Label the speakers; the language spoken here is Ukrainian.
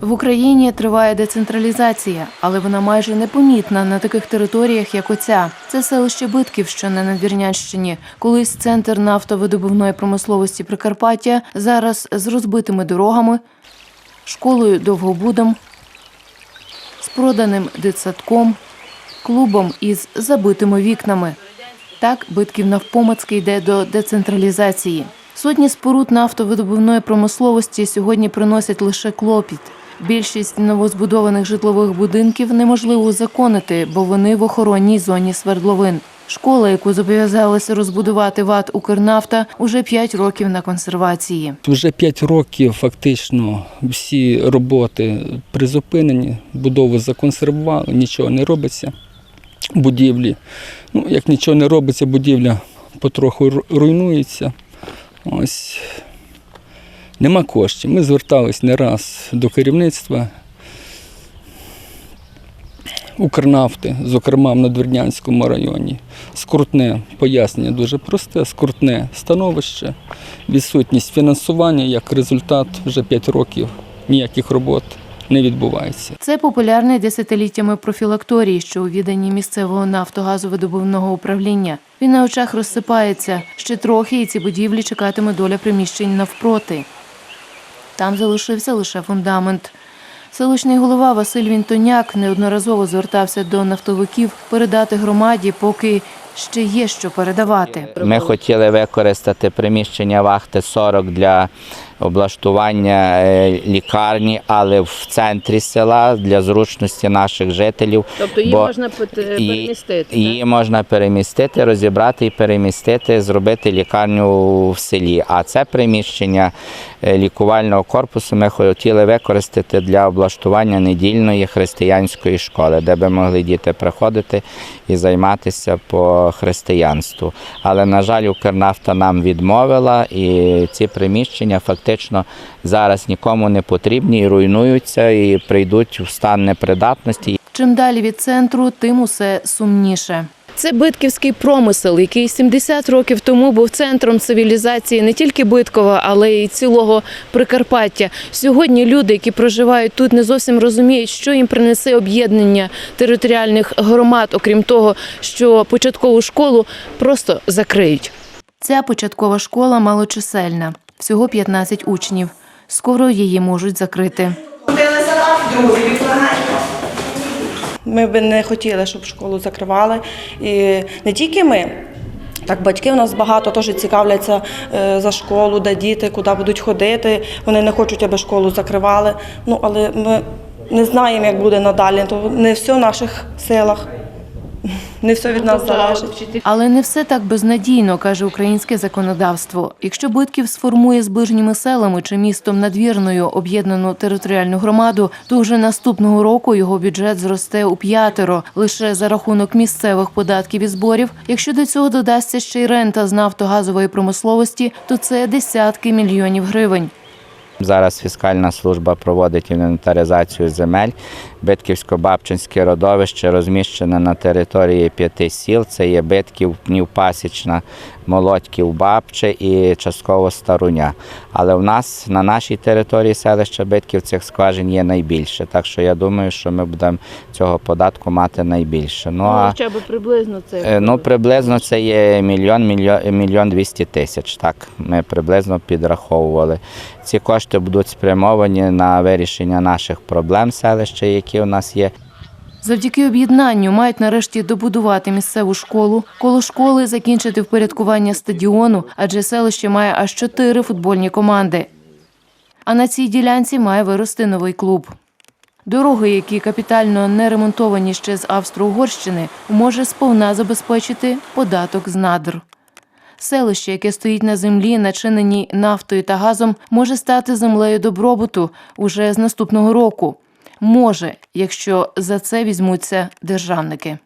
Speaker 1: В Україні триває децентралізація, але вона майже непомітна на таких територіях, як оця. Це селище Битків, що на Надвірнянщині. Колись центр нафтовидобувної промисловості Прикарпаття, зараз з розбитими дорогами, школою Довгобудом, з проданим дитсадком, клубом із забитими вікнами. Так Битків навпомацьки йде до децентралізації. Сотні споруд нафтовидобувної промисловості сьогодні приносять лише клопіт. Більшість новозбудованих житлових будинків неможливо узаконити, бо вони в охоронній зоні свердловин. Школа, яку зобов'язалися розбудувати ВАТ Укрнафта, уже 5 років на консервації.
Speaker 2: Вже 5 років фактично всі роботи призупинені, будову законсервували, нічого не робиться. Будівлі. Ну, як нічого не робиться, будівля потроху руйнується. Ось. Нема коштів. Ми звертались не раз до керівництва Укрнафти, зокрема в Надвірнянському районі. Скрутне пояснення дуже просте, скрутне становище, відсутність фінансування, як результат вже 5 років ніяких робот не відбувається.
Speaker 1: Це популярний десятиліттями профілакторій, що у відданні місцевого нафтогазовидобувного управління. Він на очах розсипається. Ще трохи, і ці будівлі чекатиме доля приміщень навпроти. Там залишився лише фундамент. Селищний голова Василь Вінтоняк неодноразово звертався до нафтовиків передати громаді, поки ще є що передавати.
Speaker 3: Ми хотіли використати приміщення вахти 40 для облаштування е, лікарні, але в центрі села для зручності наших жителів.
Speaker 4: Тобто її можна перемістити. так?
Speaker 3: Її можна перемістити, розібрати і перемістити, зробити лікарню в селі. А це приміщення е, лікувального корпусу ми хотіли використати для облаштування недільної християнської школи, де би могли діти приходити і займатися по християнству. Але, на жаль, Укрнафта нам відмовила, і ці приміщення фактично зараз нікому не потрібні і руйнуються, і прийдуть в стан непридатності.
Speaker 1: Чим далі від центру, тим усе сумніше. Це битківський промисел, який 70 років тому був центром цивілізації не тільки Биткова, але й цілого Прикарпаття. Сьогодні люди, які проживають тут, не зовсім розуміють, що їм принесе об'єднання територіальних громад, окрім того, що початкову школу просто закриють. Ця початкова школа малочисельна, всього 15 учнів. Скоро її можуть закрити.
Speaker 5: Ми би не хотіли, щоб школу закривали. І не тільки ми. Так, батьки в нас багато теж цікавляться е, за школу, де діти, куди будуть ходити. Вони не хочуть, аби школу закривали. Ну, але ми не знаємо, як буде надалі. То не все в наших силах, не все від нас залежить.
Speaker 1: Але не все так безнадійно, каже українське законодавство. Якщо Битків сформує з ближніми селами чи містом надвірною об'єднану територіальну громаду, то вже наступного року його бюджет зросте у п'ятеро лише за рахунок місцевих податків і зборів. Якщо до цього додасться ще й рента з нафтогазової промисловості, то це десятки мільйонів гривень.
Speaker 3: Зараз фіскальна служба проводить інвентаризацію земель. Битківсько-Бабчинське родовище розміщене на території п'яти сіл. Це є Битків, Пнівпасічна, Молодьків, Бабче і частково Старуня. Але в нас на нашій території селища Битків цих скважин є найбільше. Так що я думаю, що ми будемо цього податку мати найбільше. Ну,
Speaker 4: Ну,
Speaker 3: а
Speaker 4: хоча б приблизно це.
Speaker 3: Е, Ну, приблизно це є мільйон, мільйон, мільйон двісті тисяч. Так, ми приблизно підраховували. Ці кошти будуть спрямовані на вирішення наших проблем селища, які у нас є.
Speaker 1: Завдяки об'єднанню мають нарешті добудувати місцеву школу, коло школи закінчити впорядкування стадіону, адже селище має аж чотири футбольні команди. А на цій ділянці має вирости новий клуб. Дороги, які капітально не ремонтовані ще з Австро-Угорщини, може сповна забезпечити податок з надр. Селище, яке стоїть на землі, начиненій нафтою та газом, може стати землею добробуту уже з наступного року. Може, якщо за це візьмуться державники.